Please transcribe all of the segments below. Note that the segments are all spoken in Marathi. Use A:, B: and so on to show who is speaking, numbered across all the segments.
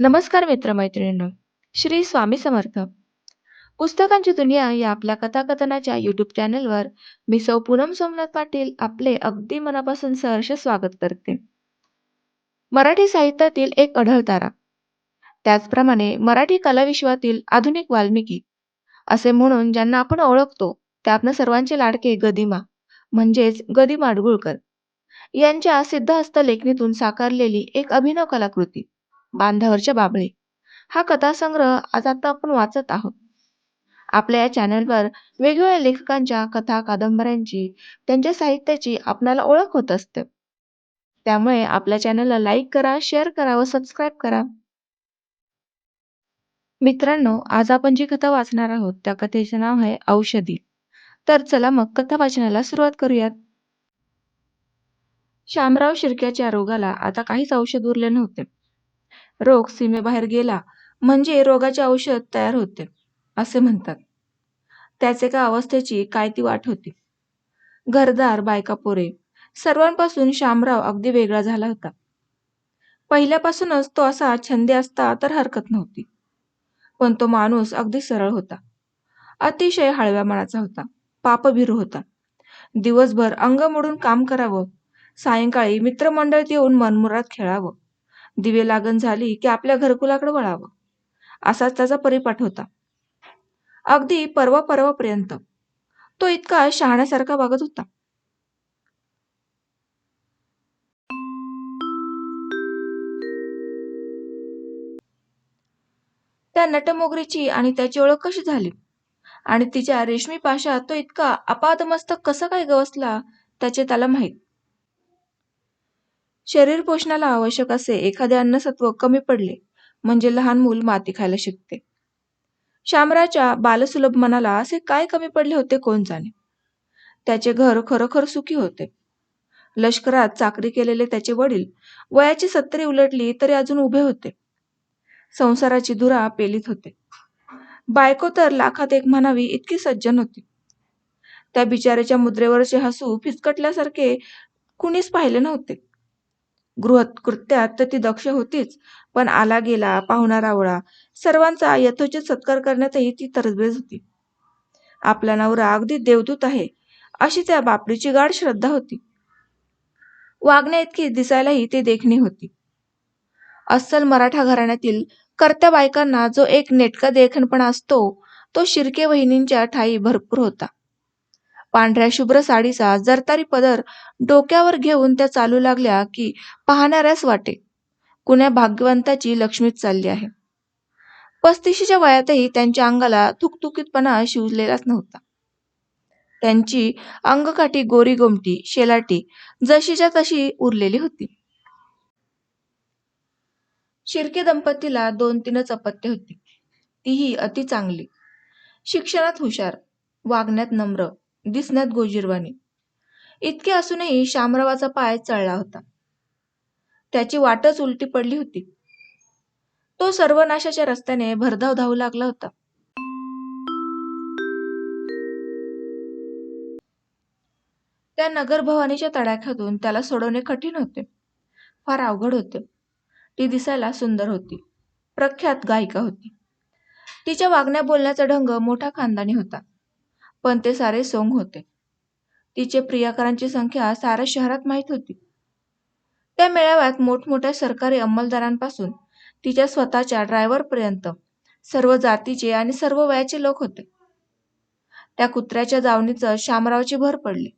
A: नमस्कार मित्रमैत्रिणींनो श्री स्वामी समर्थ. पुस्तकांची दुनिया या आपल्या कथाकथनाच्या यूट्यूब चॅनलवर मी सौ पूनम सोमनाथ पाटील आपले अगदी मनापासून सहर्ष स्वागत करते. मराठी साहित्यातील एक अढळ तारा. त्याचप्रमाणे मराठी कलाविश्वातील आधुनिक वाल्मिकी असे म्हणून ज्यांना आपण ओळखतो ते आपण सर्वांचे लाडके गदिमा म्हणजेच गदी माडगुळकर यांच्या सिद्धहस्त लेखणीतून साकारलेली एक अभिनव कलाकृती. बांधावरच्या बाबळे. हा कथासंग्रह आज आता आपण वाचत आहोत. आपल्या या चॅनलवर वेगवेगळ्या लेखकांच्या कथा कादंबऱ्यांची त्यांच्या साहित्याची आपणाला ओळख होत असते. त्यामुळे आपल्या चॅनलला लाईक करा शेअर करा व सबस्क्राईब करा. मित्रांनो आज आपण जी कथा वाचणार आहोत त्या कथेचे नाव आहे औषधी. तर चला मग कथा वाचनाला सुरुवात करूयात. शामराव शिर्क्याच्या रोगाला आता काहीच औषध उरले नव्हते. रोग सीमेबाहेर गेला म्हणजे रोगाचे औषध तयार होते असे म्हणतात. त्याचे का अवस्थेची काय ती वाट होती. घरदार बायका पोरे सर्वांपासून शामराव अगदी वेगळा झाला होता. पहिल्यापासूनच तो असा छंदी असता तर हरकत नव्हती. पण तो माणूस अगदी सरळ होता. अतिशय हळव्या मनाचा होता. पापभिरू होता. दिवसभर अंग मोडून काम करावं. सायंकाळी मित्रमंडळीत येऊन मनमुरात खेळावं. दिवे लागण झाली की आपल्या घरकुलाकडे वळावं. असाच त्याचा परिपाठ होता. अगदी परवा परवापर्यंत. तो इतका शहाण्यासारखा वागत होता. त्या नटमोगरीची आणि त्याची ओळख कशी झाली? आणि तिच्या रेशमी पाशात तो इतका अपादमस्तक कसा काय गवसला त्याचे त्याला माहीत. शरीर पोषणाला आवश्यक असे एखादे अन्नसत्व कमी पडले म्हणजे लहान मूल माती खायला शिकते. शामराच्या बालसुलभ मनाला असे काय कमी पडले होते कोण जाणे? त्याचे घर खरोखर सुखी होते. लष्करात चाकरी केलेले त्याचे वडील वयाची सत्तरी उलटली तरी अजून उभे होते. संसाराची धुरा पेलीत होते. बायको तर लाखात एक म्हणावी इतकी सज्जन होती. त्या बिचाऱ्याच्या मुद्रेवरचे हसू फिसकटल्यासारखे कुणीच पाहिले नव्हते. गृहकृत्यात तर ती दक्ष होतीच पण आला गेला पाहुणा रावळा सर्वांचा यथोचित सत्कार करण्यातही ती तरबेज होती. आपला नवरा अगदी देवदूत आहे अशी त्या बापडीची गाढ श्रद्धा होती. वागण्या इतकी दिसायलाही ती देखणी होती. अस्सल मराठा घराण्यातील कर्त्या बायकांना जो एक नेटका देखणपणा असतो तो शिर्के वहिनींच्या ठाई भरपूर होता. पांढऱ्या शुभ्र साडीचा जरतारी पदर डोक्यावर घेऊन त्या चालू लागल्या की पाहणाऱ्यास वाटे. कुण्या भाग्यवंताची लक्ष्मीच चालली आहे. पस्तीशीच्या वयातही त्यांच्या अंगाला थुकथुकीतपणा शिवलेलाच नव्हता. त्यांची अंगकाठी गोरी गोमटी शेलाटी जशीच्या तशी उरलेली होती. शिर्के दंपतीला दोन तीनच अपत्य होती. तीही अति चांगली. शिक्षणात हुशार वागण्यात नम्र दिसण्यात गोजीरवाणी. इतके असूनही शामरावाचा पाय चळला होता. त्याची वाटच उलटी पडली होती. तो सर्वनाशाच्या रस्त्याने भरधाव धावू लागला होता. त्या नगर भवानीच्या तडाख्यातून त्याला सोडवणे कठीण होते. फार अवघड होते. ती दिसायला सुंदर होती. प्रख्यात गायिका होती. तिच्या वागण्या बोलण्याचा ढंग मोठा खानदानी होता. पण ते सारे सोंग होते. तिचे प्रियकरांची संख्या साऱ्या शहरात माहीत होती. त्या मेळाव्यात मोठमोठ्या सरकारी अंमलदारांपासून तिच्या स्वतःच्या ड्रायव्हरपर्यंत सर्व जातीचे आणि सर्व वयाचे लोक होते. त्या कुत्र्याच्या जावणीचं शामरावची भर पडली.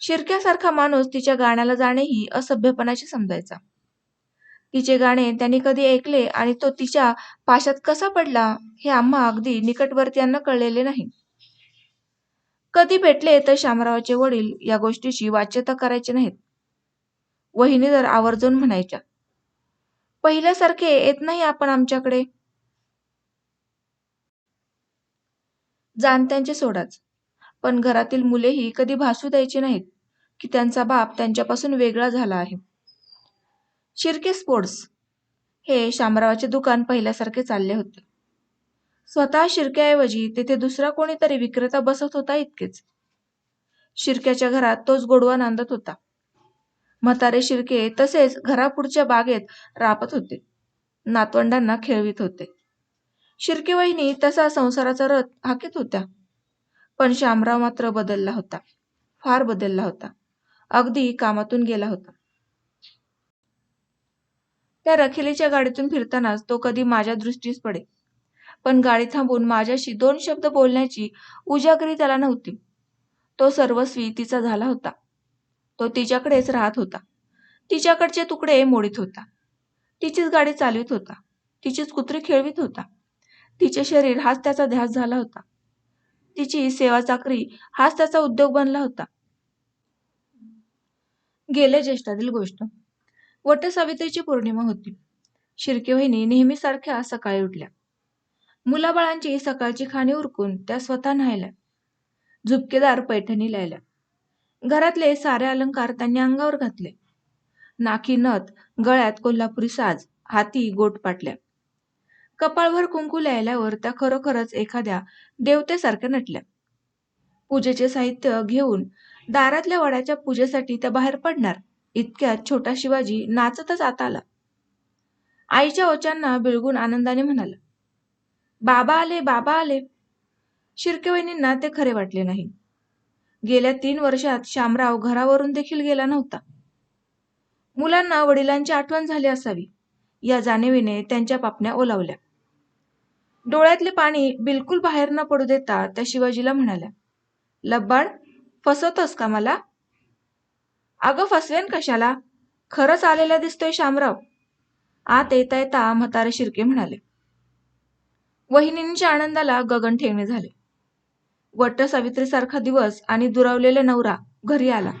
A: शिरक्यासारखा माणूस तिच्या गाण्याला जाणेही असभ्यपणाचे समजायचा. तिचे गाणे त्यांनी कधी ऐकले आणि तो तिच्या पाशात कसा पडला हे आम्हा अगदी निकटवर्तीयांना कळलेले नाही. कधी भेटले तर शामरावाचे वडील या गोष्टीची वाच्यता करायचे नाहीत. वहिनी तर आवर्जून म्हणायच्या पहिल्यासारखे येत नाही आपण आमच्याकडे. जाणत्यांचे सोडाच. पण घरातील मुलेही कधी भासू द्यायची नाहीत की त्यांचा बाप त्यांच्यापासून वेगळा झाला आहे. शिर्के स्पोर्ट्स हे शामरावाचे दुकान पहिल्यासारखे चालले होते. स्वतः शिरक्याऐवजी तिथे दुसरा कोणीतरी विक्रेता बसत होता इतकेच. शिरक्याच्या घरात तोच गोडवा नांदत होता. म्हातारे शिरके तसेच घरापुढच्या बागेत रापत होते. नातवंडांना खेळवीत होते. शिर्के वहिनी तसा संसाराचा रथ हाकीत होत्या. पण शामराव मात्र बदलला होता. फार बदलला होता. अगदी कामातून गेला होता. त्या रखेलीच्या गाडीतून फिरतानाच तो कधी माझ्या दृष्टीस पडे पण गाडी थांबून माझ्याशी दोन शब्द बोलण्याची उजागरी त्याला नव्हती. तो सर्वस्वी तिचा झाला होता. तो तिच्याकडेच राहत होता. तिच्याकडचे तुकडे मोडीत होता. तिचीच गाडी चालवित होता. तिचीच कुत्री खेळवीत होता. तिचे शरीर हाच त्याचा ध्यास झाला होता. तिची सेवा चाकरी हाच त्याचा उद्योग बनला होता. गेल्या ज्येष्ठातील गोष्ट. वट सावित्रीची पौर्णिमा होती. शिर्के वहिनी नेहमीसारख्या सकाळी उठल्या. मुलाबाळांची सकाळची खाणी उरकून त्या स्वतः न्हायल्या. झुपकेदार पैठणी लायल्या घरातले सारे अलंकार त्यांनी अंगावर घातले. नाकी नथ गळ्यात कोल्हापुरी साज हाती गोट पाटल्या. कपाळभर कुंकू लिहिल्यावर त्या खरोखरच एखाद्या देवतेसारख्या नटल्या. पूजेचे साहित्य घेऊन दारातल्या वड्याच्या पूजेसाठी त्या बाहेर पडणार इतक्यात छोटा शिवाजी नाचतच आत आला. आईच्या ओचांना बिळगून आनंदाने म्हणाला बाबा आले बाबा आले. शिर्केवहिनींना ते खरे वाटले नाही. गेल्या तीन वर्षात शामराव घरावरून देखील गेला नव्हता. मुलांना वडिलांची आठवण झाली असावी या जाणीवीने त्यांच्या पापण्या ओलावल्या. डोळ्यातले पाणी बिलकुल बाहेर न पडू देता त्या शिवाजीला म्हणाल्या लब्बाड फसवतोस का मला? अगं फसवेन कशाला? खरंच आलेला दिसतोय शामराव. आत येता येता म्हातारे शिर्के म्हणाले. वहिनींच्या आनंदाला गगन ठेवणे झाले. वट्ट सावित्रीसारखा दिवस आणि दुरावलेला नवरा घरी आला.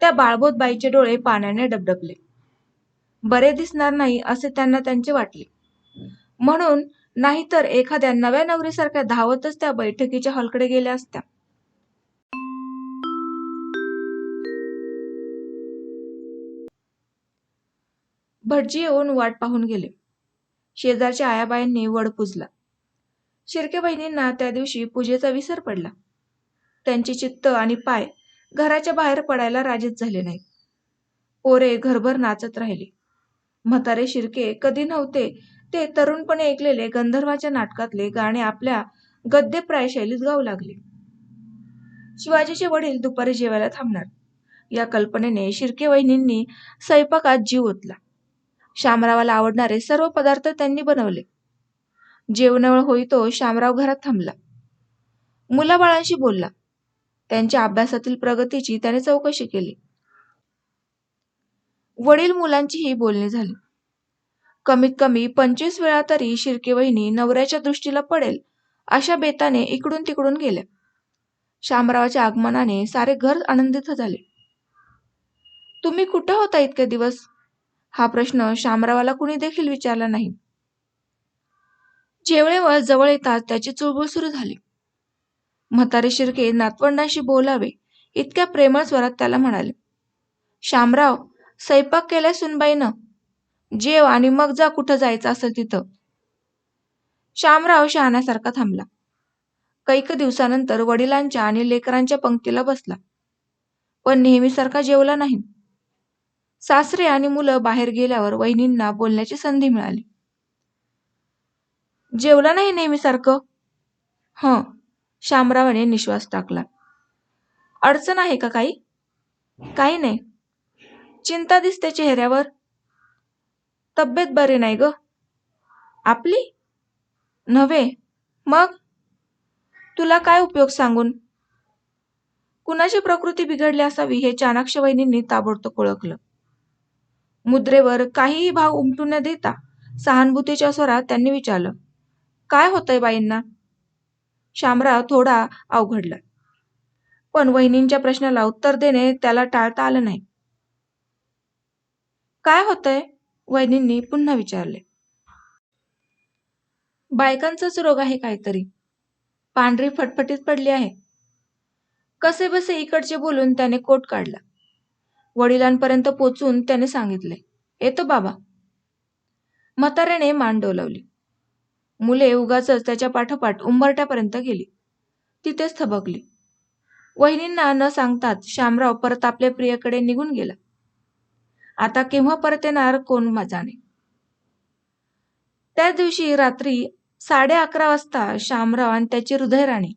A: त्या बाळबोत बाईचे डोळे पाण्याने डबडबले. बरे दिसणार नाही असे त्यांना त्यांचे वाटले. म्हणून नाहीतर एखाद्या नव्या नवरीसारख्या धावतच त्या बैठकीच्या हॉलकडे गेल्या असत्या. भटजी येऊन वाट पाहून गेले. शेजारच्या आयाबाईंनी वड पुजला. शिर्के बहिणींना त्या दिवशी पूजेचा विसर पडला. त्यांची चित्त आणि पाय घराच्या बाहेर पडायला राजीच झाले नाही पोरे घरभर नाचत राहिले. म्हातारे शिर्के कधी नव्हते ते तरुणपणे ऐकलेले गंधर्वाच्या नाटकातले गाणे आपल्या गद्यप्राय शैलीत गाऊ लागले. शिवाजीचे वडील दुपारी जेवायला थांबणार. या कल्पनेने शिर्के वहिनींनी स्वयंपाकात जीव ओतला. शामरावाला आवडणारे सर्व पदार्थ त्यांनी बनवले. जेवणावळ होईतो शामराव घरात थांबला. मुलाबाळांशी बोलला. त्यांच्या अभ्यासातील प्रगतीची त्याने चौकशी केली. वडील मुलांचीही बोलणी झाली. कमीत कमी पंचवीस वेळा तरी शिर्के वहिनी नवऱ्याच्या दृष्टीला पडेल अशा बेताने इकडून तिकडून गेल्या. शामरावाच्या आगमनाने सारे घर आनंदित झाले. तुम्ही कुठं होता इतके दिवस? हा प्रश्न शामरावाला कुणी देखील विचारला नाही. जेवळेवर जवळ येताच त्याची चुळबुळ सुरू झाली. म्हातारे शिर्के नातवंडांशी बोलावे इतक्या प्रेमळ स्वरात त्याला म्हणाले शामराव स्वयंपाक केलाय सुनबाईनं. जेव आणि मग जा कुठं जायचं असेल तिथं. शामराव शहाण्यासारखा थांबला. कैक दिवसानंतर वडिलांच्या आणि लेकरांच्या पंक्तीला बसला. पण नेहमीसारखा जेवला नाही. सासरे आणि मुलं बाहेर गेल्यावर वहिनींना बोलण्याची संधी मिळाली. जेवला नाही नेहमीसारखं हं शामरावाने निश्वास टाकला. अडचण आहे का काही? काही नाही. चिंता दिसते चेहऱ्यावर. तब्येत बरी नाही ग. आपली? नव्हे. मग? तुला काय उपयोग सांगून? कुणाची प्रकृती बिघडली असावी हे चाणाक्ष वहिनींनी ताबडतोब ओळखलं. मुद्रेवर काहीही भाव उमटू न देता सहानुभूतीच्या स्वरात त्यांनी विचारलं काय होतंय बाईंना? शामराव थोडा अवघडला. पण वहिनींच्या प्रश्नाला उत्तर देणे त्याला टाळता आलं नाही. काय होतंय? वहिनींनी पुन्हा विचारले. बायकांचाच रोग आहे काहीतरी. पांढरी फटफटीत पडली आहे. कसे बसे इकडचे बोलून त्याने कोट काढला. वडिलांपर्यंत पोचून त्याने सांगितले येतो बाबा. म्हाताऱ्याने मान डोलावली. मुले उगाच त्याच्या पाठोपाठ उंबरट्यापर्यंत गेली. तिथेच थबकली. वहिनींना न सांगताच शामराव परत आपल्या प्रियकडे निघून गेला. आता केव्हा परत येणार कोण जाणे. त्याच दिवशी रात्री साडे अकरा वाजता शामराव आणि त्याची हृदयराणी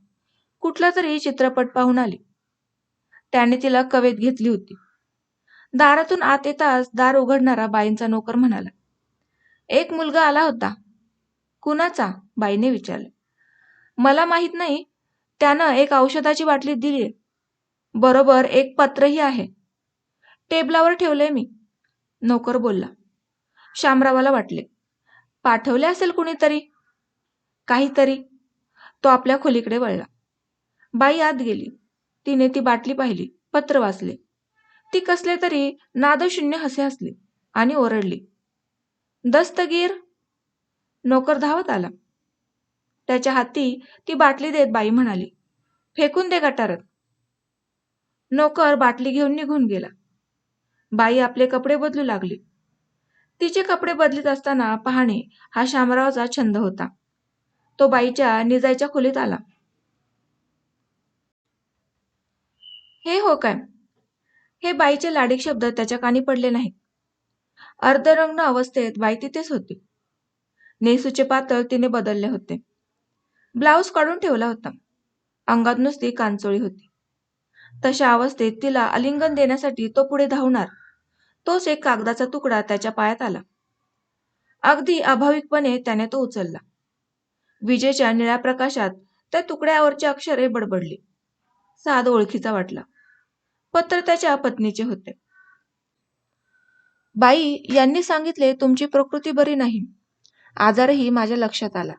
A: कुठला तरी चित्रपट पाहून आली. त्याने तिला कवेत घेतली होती. दारातून आत येताच दार उघडणारा बाईंचा नोकर म्हणाला एक मुलगा आला होता. कुणाचा? बाईने विचारले. मला माहीत नाही. त्यानं एक औषधाची बाटली दिली. बरोबर एक पत्रही आहे. टेबलावर ठेवले मी. नोकर बोलला. शामरावाला वाटले. पाठवले असेल कुणीतरी? काहीतरी. तो आपल्या खोलीकडे वळला. बाई आत गेली. तिने ती बाटली पाहिली. पत्र वाचले. ती कसले तरी नादशून्य हसे हसली आणि ओरडली. दस्तगीर? नोकर धावत आला. त्याच्या हाती ती बाटली देत बाई म्हणाली फेकून दे गटारात. नोकर बाटली घेऊन निघून गेला. बाई आपले कपडे बदलू लागली. तिचे कपडे बदलीत असताना पाहणे हा शामरावचा छंद होता. तो बाईच्या निजायच्या खोलीत आला. हे हो काय? हे बाईचे लाडीक शब्द त्याच्या कानी पडले नाहीत. अर्धरंग अवस्थेत बाई तिथेच होती. नेसूचे पातळ तिने बदलले होते. ब्लाऊज काढून ठेवला होता. अंगात नुसती कांचोळी होती. तशा अवस्थेत तिला आलिंगन देण्यासाठी तो पुढे धावणार. तोच एक कागदाचा तुकडा त्याच्या पायात आला. अगदी अभाविकपणे त्याने तो उचलला. विजेच्या निळ्या प्रकाशात त्या तुकड्यावरची अक्षरे बडबडली. साध ओळखीचा वाटला. पत्र त्याच्या पत्नीचे होते. बाई यांनी सांगितले तुमची प्रकृती बरी नाही. आजारही माझ्या लक्षात आला.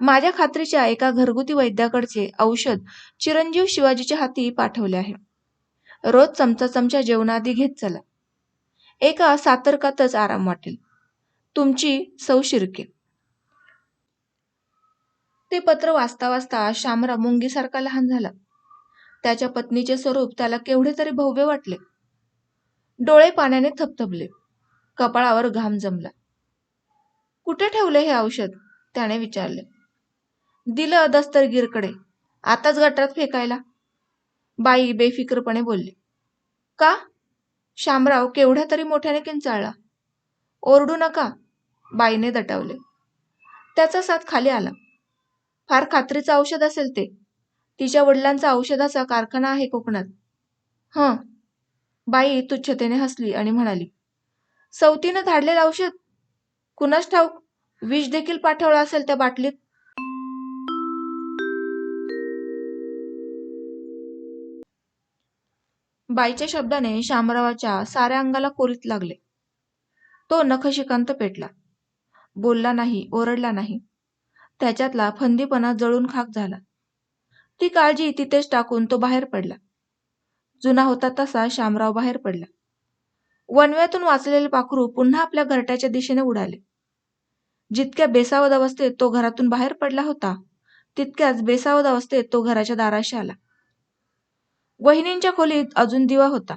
A: माझ्या खात्रीच्या एका घरगुती वैद्याकडचे औषध चिरंजीव शिवाजीच्या हाती पाठवले आहे. रोज चमचा चमचा जेवणाआधी घेत चला. एका सातर्कातच आराम वाटेल. तुमची सौ शिर्के. ते पत्र वाचता वाचता शामराव मुंगीसारखा लहान झाला. त्याच्या पत्नीचे स्वरूप त्याला केवढे तरी भव्य वाटले. डोळे पाण्याने थपथपले. कपाळावर घाम जमला. कुठे ठेवले हे औषध? त्याने विचारले. दिलं दस्तरगीरकडे आताच गटारात फेकायला. बाई बेफिक्रपणे बोलली. का? शामराव केवढ्या तरी मोठ्याने किंचाळला. ओरडू नका. बाईने दटावले. त्याचा साथ खाली आला. फार खात्रीचं औषध असेल ते. तिच्या वडिलांचा औषधाचा कारखाना आहे कोकणात. हं. बाई तुच्छतेने हसली आणि म्हणाली. सवतीनं धाडलेलं औषध? कुणास ठाऊक विष देखील पाठवलं असेल त्या बाटलीत? बाईच्या शब्दाने शामरावाच्या साऱ्या अंगाला कोरीत लागले. तो नखशिकांत पेटला. बोलला नाही ओरडला नाही. त्याच्यातला फंदीपणा जळून खाक झाला. ती काळजी तिथेच टाकून तो बाहेर पडला. जुना होता तसा शामराव बाहेर पडला. वनव्यातून वाचलेले पाखरू पुन्हा आपल्या घरट्याच्या दिशेने उडाले. जितक्या बेसावध अवस्थेत तो घरातून बाहेर पडला होता तितक्याच बेसावध अवस्थेत तो घराच्या दाराशी आला. वहिनींच्या खोलीत अजून दिवा होता.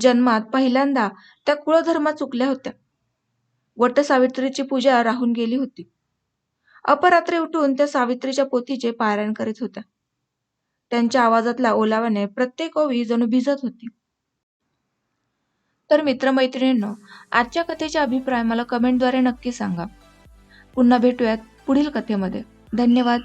A: जन्मात पहिल्यांदा त्या कुळधर्मात चुकल्या होत्या. वट सावित्रीची पूजा राहून गेली होती. अपरात्री उठून त्या सावित्रीच्या पोथीचे पारायण करीत होत्या. त्यांच्या आवाजातल्या ओलाव्याने प्रत्येक ओवी जणू भिजत होती. तर मित्रमैत्रिणींनो आजच्या कथेचा अभिप्राय मला कमेंटद्वारे नक्की सांगा. पुन्हा भेटूयात पुढील कथेमध्ये. धन्यवाद.